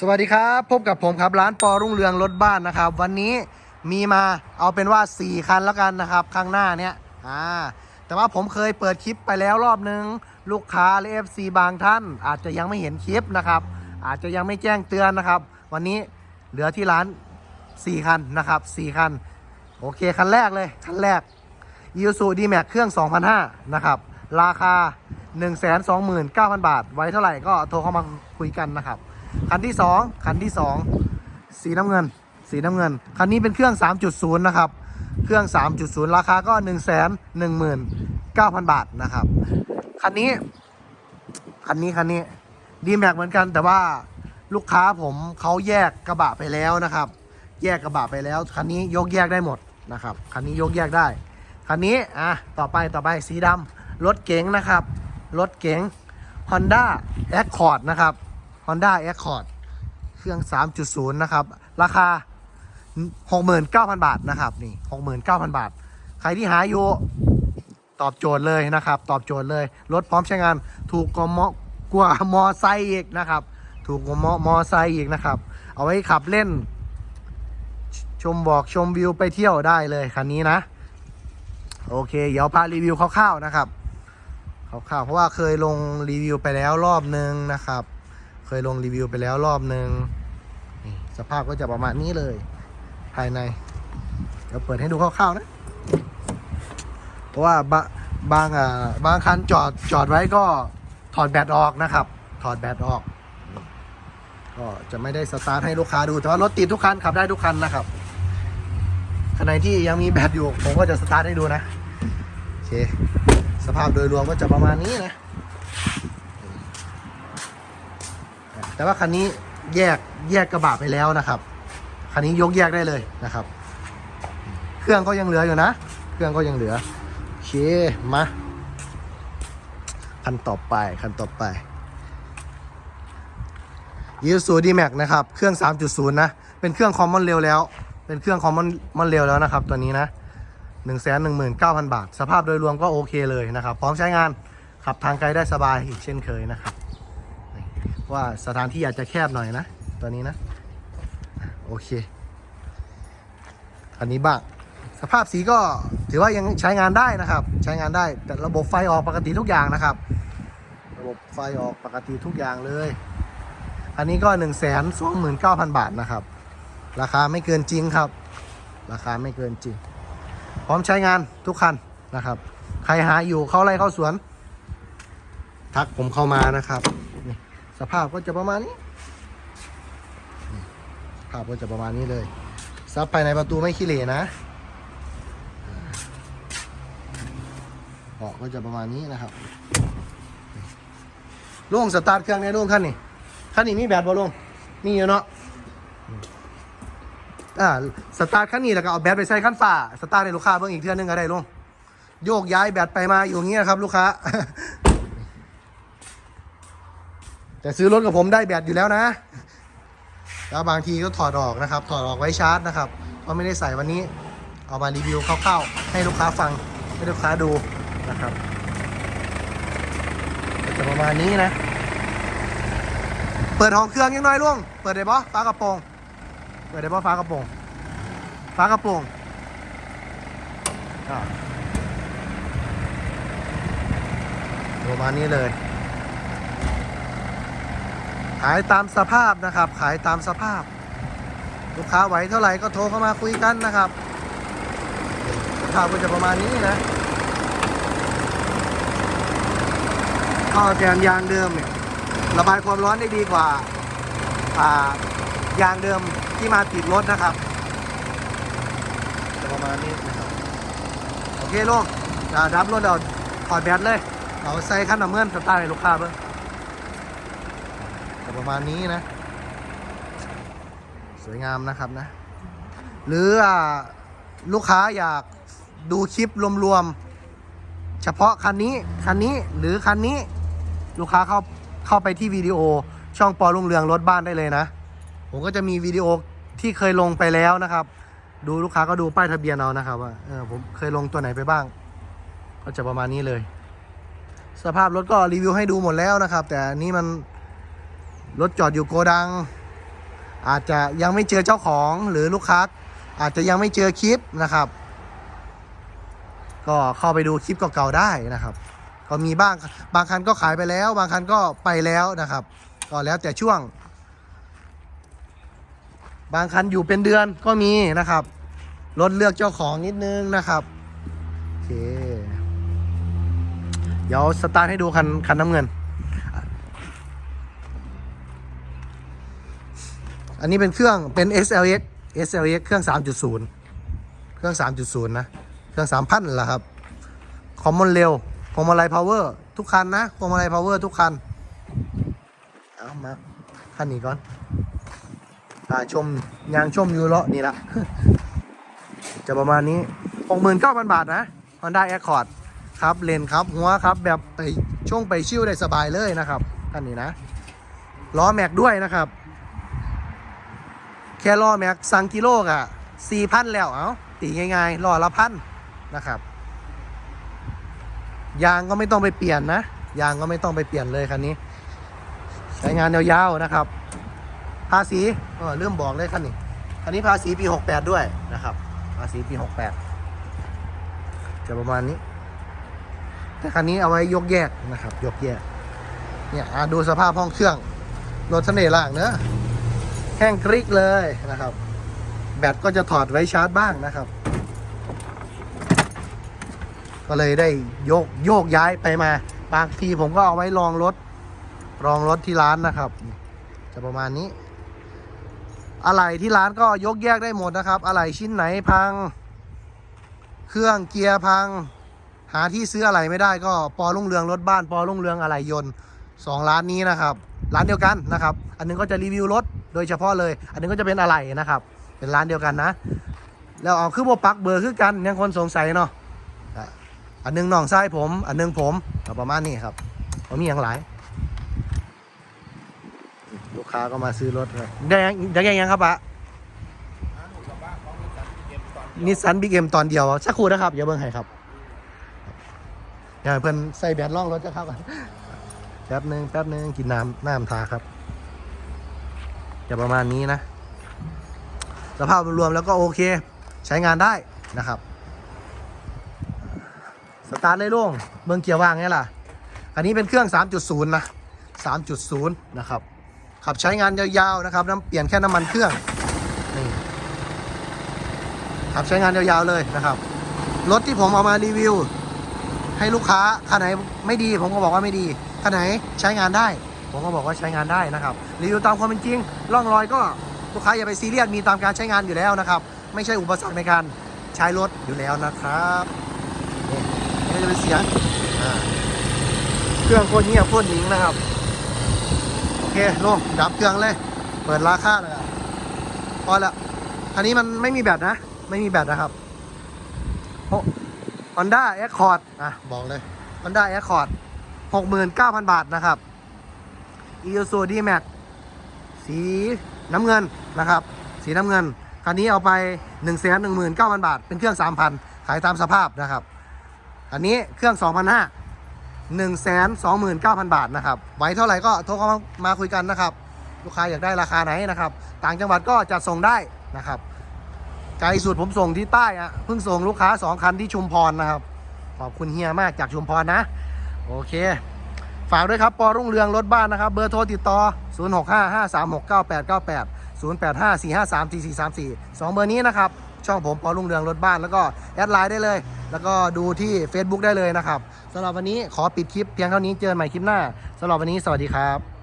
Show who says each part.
Speaker 1: สวัสดีครับ พบกับผมครับร้านปอรุ่งเรืองรถบ้านนะครับ วันนี้มีมาเอาเป็นว่า 4 คันแล้วกันนะครับ ข้างหน้าเนี้ยอ่าแต่ว่าผมเคยเปิดคลิปไปแล้วรอบนึง ลูกค้าและเอฟซีบางท่าน อาจจะยังไม่เห็นคลิปนะครับ อาจจะยังไม่แจ้งเตือนนะครับ วันนี้เหลือที่ร้าน 4 คันนะครับ4คัน โอเค คันแรกเลย คันแรก y ู s u d m a x เครื่อง2,500นะครับราคา 129,000 บาท ไว้เท่าไหร่ก็โทรเข้ามาคุยกันนะครับ คันที่2คันที่2สีน้ำเงิน สีน้ำเงิน คันนี้เป็นเครื่อง 3.0 นะครับ เครื่อง 3.0 ราคาก็ 119,000 บาทนะครับ คันนี้ คันนี้ คันนี้ดีแม็กเหมือนกัน แต่ว่าลูกค้าผมเขาแยกกระบะไปแล้วนะครับ แยกกระบะไปแล้ว คันนี้ยกแยกได้หมดนะครับ คันนี้ยกแยกได้ คันนี้ อะ ต่อไป ต่อไป สีดำรถเก๋งนะครับ รถเก๋ง Honda Accord นะครับ Honda Accord เครื่อง 3.0 นะครับ ราคา 69,000 บาทนะครับนี่69,000 บาท ใครที่หาอยู่ตอบโจทย์เลยนะครับ ตอบโจทย์เลยรถพร้อมใช้งานถูกกว่ามอกว่ามอไซค์อีกนะครับ ถูกกว่ามอมอไซค์อีกนะครับ เอาไว้ขับเล่น ชมบอกชมวิวไปเที่ยวได้เลยคันนี้นะ โอเค เดี๋ยวพารีวิวคร่าวๆนะครับคร่าวๆเพราะว่าเคยลงรีวิวไปแล้วรอบนึงนะครับ เคยลงรีวิวไปแล้วรอบหนึ่งสภาพก็จะประมาณนี้เลย ภายใน เดี๋ยวเปิดให้ดูคร่าวๆนะ เพราะว่าบบางอ่าบางคันจอดจอดไว้ก็ถอดแบตออกนะครับ ถอดแบตออก ก็จะไม่ได้สตาร์ทให้ลูกค้าดู แต่ว่ารถติดทุกคันขับได้ทุกคันนะครับคันไหนที่ยังมีแบตอยู่ผมก็จะสตาร์ทให้ดูนะ โอเค สภาพโดยรวมก็จะประมาณนี้นะ แต่ว่าคันนี้แยกแยกกระบะไปแล้วนะครับคันนี้ยกแยกได้เลยนะครับ เครื่องก็ยังเหลืออยู่นะ เครื่องก็ยังเหลือโอเคมาคันต่อไปคันต่อไปยูสูดีแม็กนะครับ เครื่อง 3.0 นะ เป็นเครื่องคอมมอนเร็วแล้ว เป็นเครื่องคอมมอนมอนเร็วแล้วนะครับ ตัวนี้นะ 1 1 9 0 0 0 บาท สภาพโดยรวมก็โอเคเลยนะครับ พร้อมใช้งาน ขับทางไกลได้สบายอีกเช่นเคยนะครับ ว่าสถานที่อาจจะแคบหน่อยนะ ตัวนี้นะ โอเค อันนี้บ้างสภาพสีก็ถือว่ายังใช้งานได้นะครับ ใช้งานได้แต่ระบบไฟออกปกติทุกอย่างนะครับ ระบบไฟออกปกติทุกอย่างเลย อันนี้ก็1นึ่งแสนสองหมื่นเก้าพันบาทนะครับ ราคาไม่เกินจริงครับ ราคาไม่เกินจริง พร้อมใช้งานทุกคันนะครับ ใครหาอยู่เข้าไร่เข้าสวน ทักผมเข้ามานะครับ สภาพก็จะประมาณนี้สภาพก็จะประมาณนี้เลยซับภายในประตูไม่ขี้เหร่นะเบาะก็จะประมาณนี้นะครับลุงสตาร์ทเครื่องในลุงขั้นนี่ขั้นนี้มีแบตบ่ลุงมีอยู่เนาะอ่าสตาร์ทขั้นนี้แล้วก็เอาแบตไปใส่ขั้นฝ่าสตาร์ทให้ลูกค้าเบิ่งอีกเทื่อนึงก็ได้ลุงโยกย้ายแบตไปมาอยู่อย่างเงี้ยครับ ลูกค้า แต่ซื้อรถกับผมได้แบตอยู่แล้วนะ แล้วบางทีก็ถอดออกนะครับ ถอดออกไว้ชาร์จนะครับเพราะไม่ได้ใส่วันนี้ เอามารีวิวคร่าวๆให้ลูกค้าฟังให้ลูกค้าดูนะครับจะประมาณนี้นะ เปิดห้องเครื่องยังน้อยล่วงเปิดได้ปะฟ้ากระโปรงเปิดได้ปะฟ้ากระโปรงฟ้ากระโปรงประมาณนี้เลย ขายตามสภาพนะครับ ขายตามสภาพ ลูกค้าไหวเท่าไหร่ก็โทรเข้ามาคุยกันนะครับสภาพก็จะประมาณนี้นะท่อแกนยางเดิมเนี่ยระบายความร้อนได้ดีกว่าอ่ายางเดิมที่มาติดรถนะครับจะประมาณนี้นะครับโอเคลุงจะดับรถเราถอดแบตเลยเอาใส่ขั้นน้ำเงินสตาร์ทให้ลูกค้าเบิ่ง ประมาณนี้นะ สวยงามนะครับนะ หรืออลูกค้าอยากดูคลิปรวมๆ เฉพาะคันนี้ คันนี้หรือคันนี้ลูกค้าเข้าเข้าไปที่วิดีโอช่องปอลุงเรืองรถบ้านได้เลยนะ ผมก็จะมีวิดีโอที่เคยลงไปแล้วนะครับ ดูลูกค้าก็ดูป้ายทะเบียนเอานะครับว่าเออผมเคยลงตัวไหนไปบ้าง ก็จะประมาณนี้เลย สภาพรถก็รีวิวให้ดูหมดแล้วนะครับ แต่อันนี้มัน รถจอดอยู่โกดัง อาจจะยังไม่เจอเจ้าของหรือลูกค้า อาจจะยังไม่เจอคลิปนะครับ ก็เข้าไปดูคลิปเก่าๆได้นะครับ ก็มีบ้างบางคันก็ขายไปแล้ว บางคันก็ไปแล้วนะครับ ก็แล้วแต่ช่วง บางคันอยู่เป็นเดือนก็มีนะครับรถเลือกเจ้าของนิดนึงนะครับโอเคเดี๋ยวสตาร์ทให้ดูคันคันน้ำเงิน อันนี้เป็นเครื่องเป็น SLX SLX เครื่อง 3.0 เครื่อง 3.0 นะ เครื่อง 3,000แหละครับ คอมมอนเร็วพวงมาลัยพาวเวอร์ทุกคันนะพวงมาลัยพาวเวอร์ทุกคัน เอามาคันนี้ก่อนอ่าชมยางชมยูโรนี่ละ จะประมาณนี้69,000บาทนะ Honda Accord ครับเลนครับ หัวครับแบบไปช่วงไปชิ่วได้สบายเลยนะครับคันนี้นะล้อแม็กด้วยนะครับ แค่ล้อแม็กสั่งกิโลกอะสี่พันแล้วเอาตีง่ายๆล้อละพันนะครับ ยางก็ไม่ต้องไปเปลี่ยนนะ ยางก็ไม่ต้องไปเปลี่ยนเลยคันนี้ ใช้งานยาวๆนะครับ ภาษีเออเริ่มบอกเลยคันนี้ คันนี้ภาษีปี 68 ด้วยนะครับ ภาษีปี 68 จะประมาณนี้ แต่คันนี้เอาไว้ยกแยกนะครับ ยกแยก เนี่ยดูสภาพห้องเครื่อง รถเสน่ห์ล่างเนอะ แห้งกริกเลยนะครับ แบตก็จะถอดไว้ชาร์จบ้างนะครับ ก็เลยได้โยกโยกย้ายไปมา บางทีผมก็เอาไว้ลองรถลองรถที่ร้านนะครับ จะประมาณนี้ อะไหล่ที่ร้านก็ยกแยกได้หมดนะครับ อะไหล่ชิ้นไหนพัง เครื่องเกียร์พัง หาที่ซื้ออะไหล่ไม่ได้ก็ปอรุ่งเรืองรถบ้านปอรุ่งเรืองอะไหล่ยนต์สองร้านนี้นะครับ ร้านเดียวกันนะครับ อันนึงก็จะรีวิวรถ ดยเฉพาะเลย อันหนึงก็จะเป็นอะไหล่นะครับ เป็นร้านเดียวกันนะ แล้วเอาคือโบปักเบอร์คือกันยังคนสงสัยเนาะอะอันหนึงน้องชายผม อันหนึงผมก็ประมาณนี้ครับผมมีอย่างหลาย ลูกค้าก็มาซื้อรถครับได้ยังได้ยังยังครับปะนิสสันบิ๊กเอ็มตอนเดียวสักครู่นะครับอย่าเบิ่งให้ครับอย่าให้เพิ่นใส่แบตล่องรถจะเข้ากันแป๊บหนึ่งแป๊บหนึ่งกินน้ำน้ำทาครับ จะประมาณนี้นะ สภาพรวมแล้วก็โอเค ใช้งานได้นะครับ สตาร์ทเลยลุงเบิ่งเกียร์ว่างไงล่ะ อันนี้เป็นเครื่อง 3.0 นะ 3.0 นะครับ ขับใช้งานยาวๆนะครับน้ำเปลี่ยนแค่น้ำมันเครื่องนี่ขับใช้งานยาวๆเลยนะครับ รถที่ผมเอามารีวิว ให้ลูกค้าคันไหนไม่ดีผมก็บอกว่าไม่ดีคันไหนใช้งานได้ ผมก็บอกว่าใช้งานได้นะครับรีวิวตามความเป็นจริงร่องรอยก็ลูกค้าอย่าไปซีเรียสมีตามการใช้งานอยู่แล้วนะครับ ไม่ใช่อุปสรรคในการใช้รถอยู่แล้วนะครับนี่จะเป็นเสียงเครื่องโคตรเงียบโคตรหนิงนะครับโอเคลงดับเครื่องเลย เปิดราคาเลยอะพอละคันนี้มันไม่มีแบตนะ ไม่มีแบตนะครับฮอนด้าแอคคอร์ดอะบอกเลยฮอนด้าแอคคอร์ดหกหมื่นเก้าพันบาทนะครับ อีโ s ูดีแม็กสีน้ำเงินนะครับ สีน้ำเงิน คันนี้เอาไป1นึ่งแสนหนึ่งหมื่นเก้าพันบาท เป็นเครื่องสามพันขายตามสภาพนะครับ อันนี้เครื่องสองพันห้า1 2 9 0 0 0 บาทนะครับไหวเท่าไหร่ก็โทรเข้ามามาคุยกันนะครับ ลูกค้าอยากได้ราคาไหนนะครับ ต่างจังหวัดก็จะส่งได้นะครับไกลสุดผมส่งที่ใต้อะเพิ่งส่งลูกค้า 2 คันที่ชุมพรนะครับ ขอบคุณเฮียมากจากชุมพรนะ โอเค ฝากด้วยครับปอรุ่งเรืองรถบ้านนะครับ เบอร์โทรติดต่อ 0655369898 0854534434 2 เบอร์นี้นะครับ ช่องผมปอรุ่งเรืองรถบ้านแล้วก็แอดไลน์ได้เลย แล้วก็ดูที่ Facebook ได้เลยนะครับสำหรับวันนี้ขอปิดคลิปเพียงเท่านี้เจอกันใหม่คลิปหน้าสำหรับวันนี้สวัสดีครับ